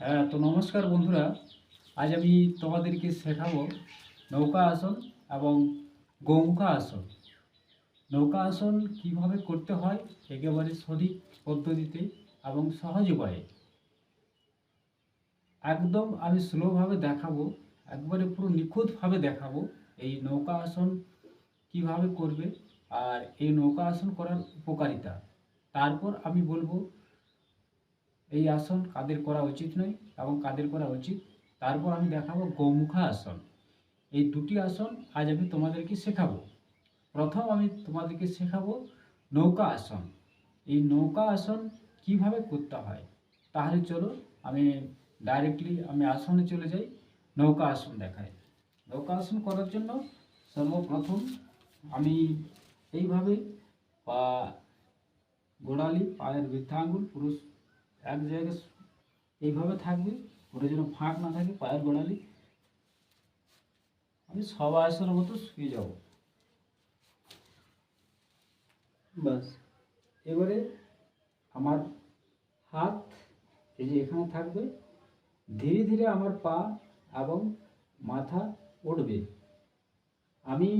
হ্যাঁ তো নমস্কার বন্ধুরা। আজ আমি তোমাদেরকে শেখাবো নৌকা আসন এবং গৌমুখা আসন। নৌকা আসন কীভাবে করতে হয় একেবারে সঠিক পদ্ধতিতে এবং সহজ উপায়ে। একদম আমি স্লোভাবে দেখাবো, একবারে পুরো নিখুঁতভাবে দেখাবো এই নৌকা আসন কীভাবে করবে আর এই নৌকা আসন করার উপকারিতা। তারপর আমি বলব এই আসন কাদের করা উচিত নয় এবং কাদের করা উচিত? তারপর আমি দেখাবো গৌমুখা আসন। এই দুটি আসন আজ আমি তোমাদেরকে শেখাবো। প্রথম আমি তোমাদেরকে শেখাবো নৌকা আসন। এই নৌকা আসন কীভাবে করতে হয়? তাহলে চলো আমি ডাইরেক্টলি আমি আসনে চলে যাই, নৌকা আসন দেখাই। নৌকা আসন করার জন্য সর্বপ্রথম আমি এইভাবে পা গোড়ালি, পায়ের বৃদ্ধা আঙ্গুল পুরুষ এক জায়গায় এইভাবে থাকবে, ওটা যেন ফাঁক না থাকে, পায়ের গোড়ালি। আমি সব আসনের মতো শুয়ে যাব। বাস এবারে আমার হাত এই যে এখানে থাকবে, ধীরে ধীরে আমার পা এবং মাথা উঠবে। আমি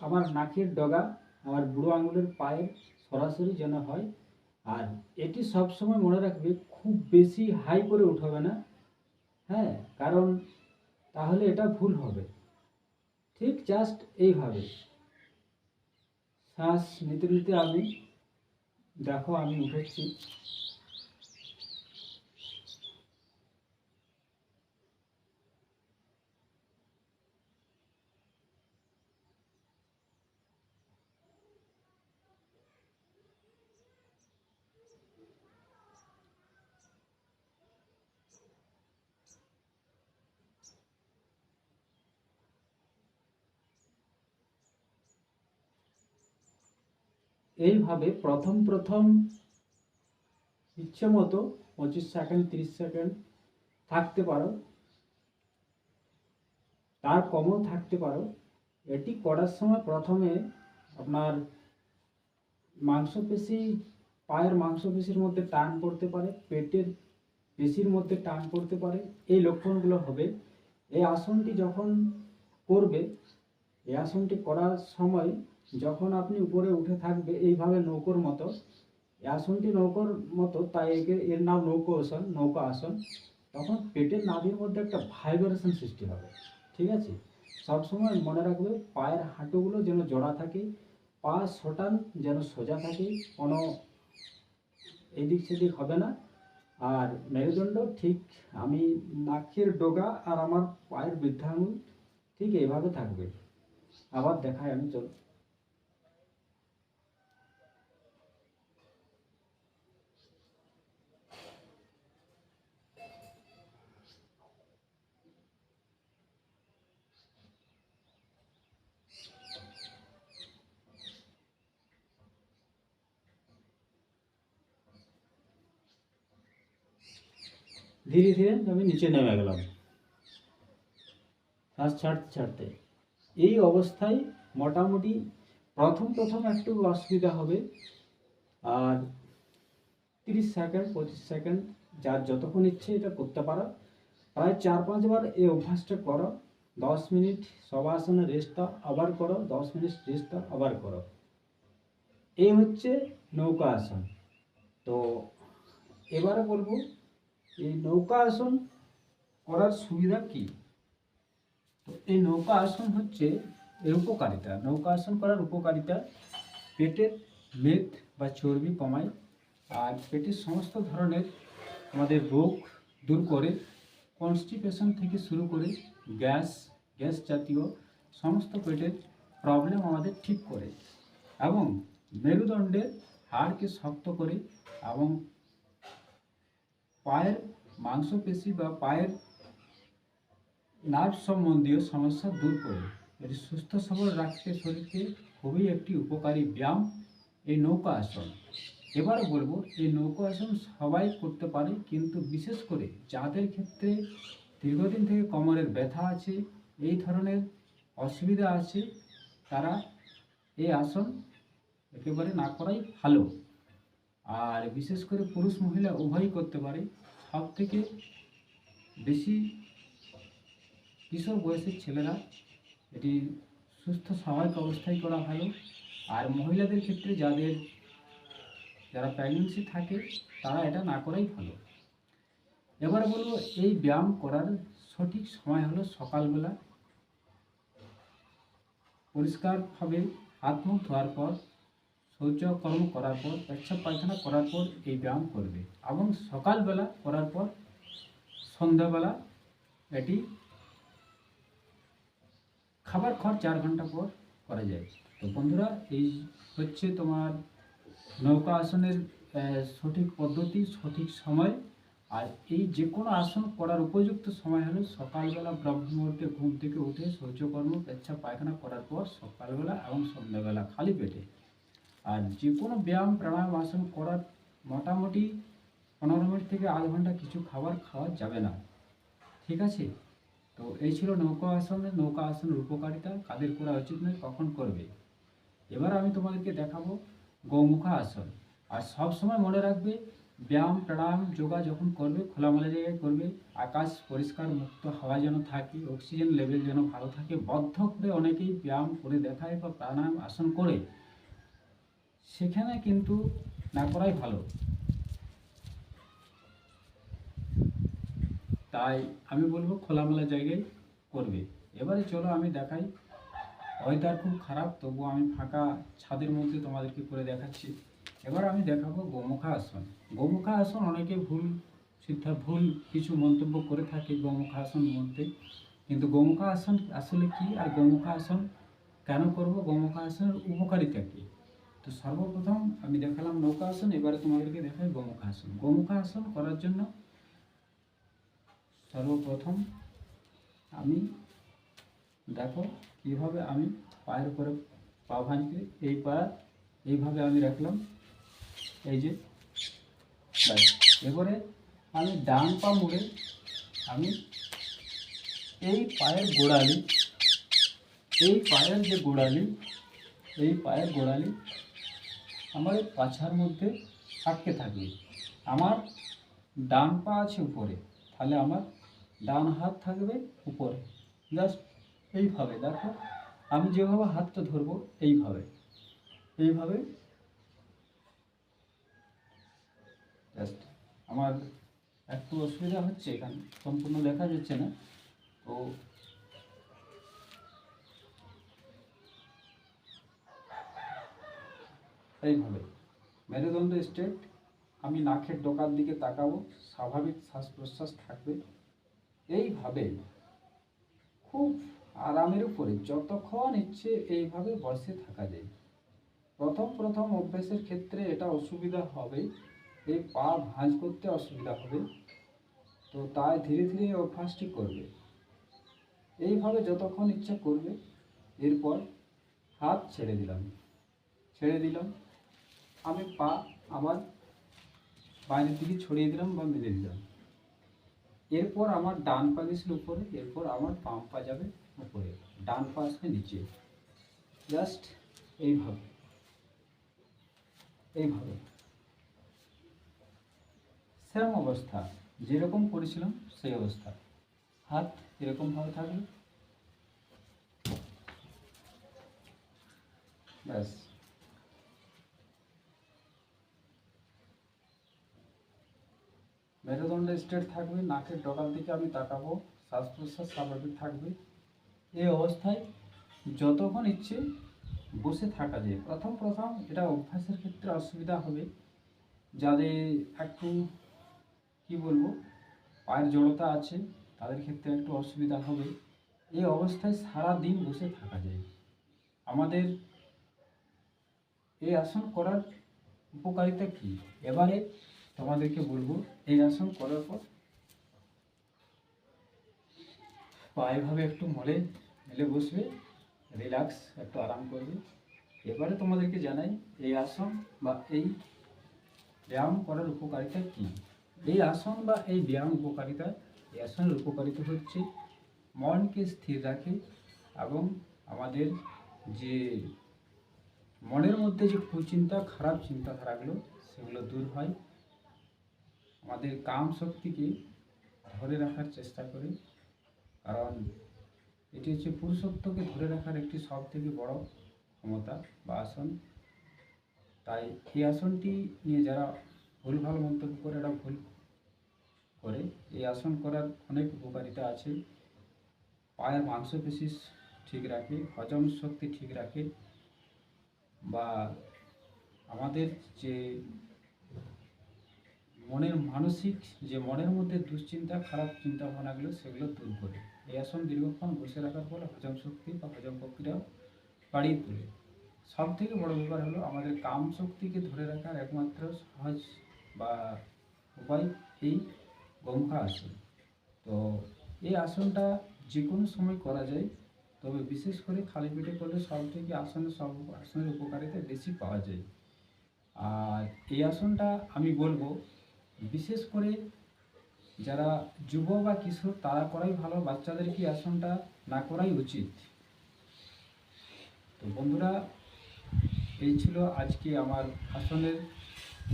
আমার নাকের ডগা, আমার বুড়ো আঙুলের পায়ের সরাসরি যেন হয় আর এটি সবসময় মনে রাখবে, খুব বেশি হাই করে উঠাবে না। হ্যাঁ কারণ তাহলে এটা ভুল হবে। ঠিক জাস্ট এইভাবে। শ্বাস নিতে নিতে আমি, দেখো আমি উঠেছি। এইভাবে প্রথম প্রথম ইচ্ছে মতো পঁচিশ সেকেন্ড, তিরিশ সেকেন্ড থাকতে পারো। তার কমও থাকতে পারো। এটি করার সময় প্রথমে আপনার মাংসপেশি, পায়ের মাংসপেশির মধ্যে টান পড়তে পারে, পেটের পেশির মধ্যে টান পড়তে পারে। এই লক্ষণগুলো হবে। এই আসনটি যখন করবে, এই আসনটি করার সময় যখন আপনি উপরে উঠে থাকবে এইভাবে নৌকোর মতো আসনটি নৌকোর মতো, তাই একে, এর নাম নৌকো আসন, নৌকা আসন। তখন পেটের নাভির মধ্যে একটা ভাইব্রেশন সৃষ্টি হবে, ঠিক আছে? সবসময় মনে রাখবে, পায়ের হাঁটুগুলো যেন জড়া থাকে, পা শটান যেন সোজা থাকে, কোনো এদিক সেদিক হবে না। আর মেরুদণ্ড, ঠিক আমি নাকের ডোগা আর আমার পায়ের বৃদ্ধাঙ্গুল, ঠিক এইভাবে থাকবে। আবার দেখাই আমি চল ধীরে ধীরে আমি নিচে নেমে গেলাম। শ্বাস ছাড়তে ছাড়তে। এই অবস্থায় মোটামুটি প্রথম প্রথম একটু অসুবিধা হবে। আর তিরিশ সেকেন্ড, পঁচিশ সেকেন্ড যার যতক্ষণ ইচ্ছে এটা করতে পারো। প্রায় চার পাঁচবার এই অভ্যাসটা করো। দশ মিনিট সব আসনে রেস্ট দাও আবার করো। দশ মিনিট রেস্ট দাও আবার করো। এই হচ্ছে নৌকা আসন। তো এবারে বলব এই নৌকা আসন করার সুবিধা কি? তো এই নৌকা আসন হচ্ছে এর উপকারিতা। নৌকা আসন করার উপকারিতা পেটের মেদ বা চর্বি কমায় আর পেটের সমস্ত ধরনের আমাদের রোগ দূর করে কনস্টিপেশন থেকে শুরু করে, গ্যাস গ্যাস জাতীয় সমস্ত পেটের প্রবলেম আমাদের ঠিক করে এবং মেরুদণ্ডের হাড়কে শক্ত করে এবং পায়ের মাংসপেশি বা পায়ের নার্ভ সম্বন্ধীয় সমস্যা দূর করে। এটি সুস্থ সবল রাখতে শরীরকে খুবই একটি উপকারী ব্যায়াম। এই নৌকা আসন। এবারে বলব, এই নৌকা আসন সবাই করতে পারে, কিন্তু বিশেষ করে যাদের ক্ষেত্রে দীর্ঘদিন থেকে কোমরের ব্যথা আছে, এই ধরনের অসুবিধা আছে, তারা এই আসন একেবারে না করাই ভালো। আর বিশেষ করে পুরুষ মহিলা উভয়ই করতে পারে। সব থেকে বেশি কিশোর বয়সের ছেলেরা এটি সুস্থ, স্বাভাবিক অবস্থায় করা ভালো। আর মহিলাদের ক্ষেত্রে যাদের, যারা প্রেগনেন্সি থাকে, তারা এটা না করাই ভালো। এবার বলব, এই ব্যায়াম করার সঠিক সময় হলো সকালবেলা। পরিষ্কারভাবে হাত মুখ ধোয়ার পর শৌচকর্ম করার পর, পেচ্ছাপ পায়খানা করার পর এই ব্যায়াম করবে। এবং সকালবেলা করার পর সন্ধ্যাবেলা এটি খাবার খাওয়ার চার ঘণ্টা পর করা যায়। তো বন্ধুরা, এই হচ্ছে তোমার নৌকা আসনের সঠিক পদ্ধতি, সঠিক সময়। আর এই যে কোনো আসন করার উপযুক্ত সময় হলো সকালবেলা ব্রহ্ম মুহূর্তে ঘুম থেকে উঠে শৌচকর্ম পেচ্ছাপ পায়খানা করার পর সকালবেলা এবং সন্ধ্যাবেলা খালি পেটে। আর যে কোনো ব্যায়াম, প্রাণায়াম, আসন করার মোটামুটি পনেরো মিনিট থেকে আধ ঘণ্টা কিছু খাবার খাওয়া যাবে না। ঠিক আছে? তো এই ছিল নৌকা আসনের নৌকা আসনের উপকারিতা কাদের করা উচিত নয়, কখন করবে? এবার আমি তোমাদেরকে দেখাবো গৌমুখা আসন। আর সব সময় মনে রাখবে, ব্যায়াম, প্রাণায়াম, যোগা যখন করবে, খোলামেলা জায়গায় করবে, আকাশ পরিষ্কার, মুক্ত হাওয়া যেন থাকে অক্সিজেন লেভেল যেন ভালো থাকে, বদ্ধ করে অনেকেই ব্যায়াম করে দেখায় বা প্রাণায়াম, আসন করে। সেখানে কিন্তু না করাই ভালো। তাই আমি বলব খোলামেলা জায়গায় করবে। এবারে চলো আমি দেখাই। ওয়েদার খুব খারাপ, তবুও আমি ফাঁকা ছাদের মধ্যে তোমাদেরকে করে দেখাচ্ছি। এবার আমি দেখাবো গোমুখা আসন গোমুখা আসন অনেকে ভুল সিদ্ধা, ভুল কিছু মন্তব্য করে থাকে গোমুখা আসন মধ্যে কিন্তু গোমুখা আসন আসলে কি আর গোমুখা আসন কেন করব? গোমুখা আসনের উপকারিতা কী? তো সর্বপ্রথম আমি দেখালাম নৌকা আসন, এবারে তোমাদেরকে দেখাই গোমুখা আসন গোমুখা আসন করার জন্য সর্বপ্রথম আমি দেখো কীভাবে আমি পায়ের উপরে পা ভাঁজকে এই পা এইভাবে আমি রাখলাম এই যে। এবারে আমি ডান পা মুড়ে আমি এই পায়ের গোড়ালি, এই পায়ের যে গোড়ালি, এই পায়ের গোড়ালি আমার পাছার মধ্যে আটকে থাকবে। আমার ডান পা আছে উপরে, তাহলে আমার ডান হাত থাকবে উপরে। জাস্ট এইভাবে, দেখো, আমি যেভাবে হাতটা ধরবো এইভাবে এইভাবে। জাস্ট আমার একটু অসুবিধা হচ্ছে এখানে, সম্পূর্ণ দেখা যাচ্ছে না। তো এইভাবে। মেরুদণ্ড স্ট্রেট আমি নাকের ডোকার দিকে তাকাবো, স্বাভাবিক শ্বাস প্রশ্বাস থাকবে। এইভাবে খুব আরামের উপরে যতক্ষণ ইচ্ছে এইভাবে বসে থাকা যায়। প্রথম প্রথম অভ্যাসের ক্ষেত্রে এটা অসুবিধা হবে এই পা ভাঁজ করতে অসুবিধা হবে, তো তাই ধীরে ধীরে এই অভ্যাসটি করবে। এইভাবে যতক্ষণ ইচ্ছা করবে, এরপর হাত ছেড়ে দিলাম। ছেড়ে দিলাম। আমি পা আবার বাইরের দিকে ছড়িয়ে দিলাম বা মেলে দিলাম। এরপর আমার ডান পা গেছিল উপরে, এরপর আমার বাম পা যাবে উপরে। ডান পা আসবে নিচে। জাস্ট এইভাবে। এইভাবে। সেম অবস্থা। যেরকম করেছিলাম, সেই অবস্থা। হাত এরকমভাবে থাকবে ব্যাস। মেরুদণ্ড স্ট্রেট থাকবে, নাকের ডগার দিকে আমি তাকাবো শ্বাস প্রশ্বাস স্বাভাবিক থাকবে। এই অবস্থায় যতক্ষণ ইচ্ছে বসে থাকা যায়। প্রথম প্রথম এটা অভ্যাসের ক্ষেত্রে অসুবিধা হবে। যাদের একটু, কি বলব, পায়ের জড়তা আছে, তাদের ক্ষেত্রে একটু অসুবিধা হবে। এই অবস্থায় সারা দিন বসে থাকা যায়। আমাদের এই আসন করার উপকারিতা কি? এবারে তোমাদেরকে বলব, এই আসন করার পর পা একটু মলে মেলে বসবে রিল্যাক্স একটু আরাম করবে। এবারে তোমাদেরকে জানাই, এই আসন বা এই ব্যায়াম করার উপকারিতা কি? এই আসন বা এই ব্যায়াম উপকারিতা, এই আসনের উপকারিতা হচ্ছে মনকে স্থির রাখে এবং আমাদের যে মনের মধ্যে যে কুচিন্তা, খারাপ চিন্তাধারাগুলো, সেগুলো দূর হয়। আমাদের কাম শক্তিকে ধরে রাখার চেষ্টা করে। কারণ এটি হচ্ছে পুরুষত্বকে ধরে রাখার একটি সব থেকে বড় ক্ষমতা বা আসন। তাই এই আসনটি নিয়ে যারা ভুলভাল মন্তব্য করে এরা ভুল করে, এই আসন করার অনেক উপকারিতা আছে। পায়ের মাংসপেশি ঠিক রাখে, হজম শক্তি ঠিক রাখে বা আমাদের যে মনের মানসিক যে মনের মধ্যে দুশ্চিন্তা, খারাপ চিন্তা ভাবনাগুলো সেগুলো দূর করে। এই আসন দীর্ঘক্ষণ বসে রাখার ফলে হজম শক্তি বা হজম প্রক্রিয়া বাড়িয়ে তোলে। সব থেকে বড় ব্যাপার হলো আমাদের কাম শক্তিকে ধরে রাখার একমাত্র সহজ বা উপায় এই গমখা আসন তো এই আসনটা যে কোনো সময় করা যায়, তবে বিশেষ করে খালি পেটে করলে সব থেকে আসনের সব আসনের উপকারিতা বেশি পাওয়া যায়। আর এই আসনটা আমি বলব বিশেষ করে যারা যুব বা কিশোর, তারা করাই ভালো বাচ্চাদেরকে এই আসনটা না করাই উচিত? তো বন্ধুরা, এই ছিল আজকে আমার আসনের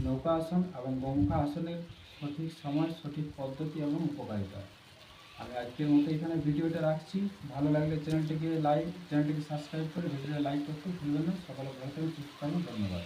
নৌকা আসন এবং গমকা আসনের সঠিক সময়, সঠিক পদ্ধতি এবং উপকারিতা। আমি আজকের মতো এখানে ভিডিওটা রাখছি। ভালো লাগলে চ্যানেলটিকে লাইক, চ্যানেলটিকে সাবস্ক্রাইব করে ভিডিওটা লাইক করতে ভুলবেন না। সকলে ভালো থাকবেন ধন্যবাদ।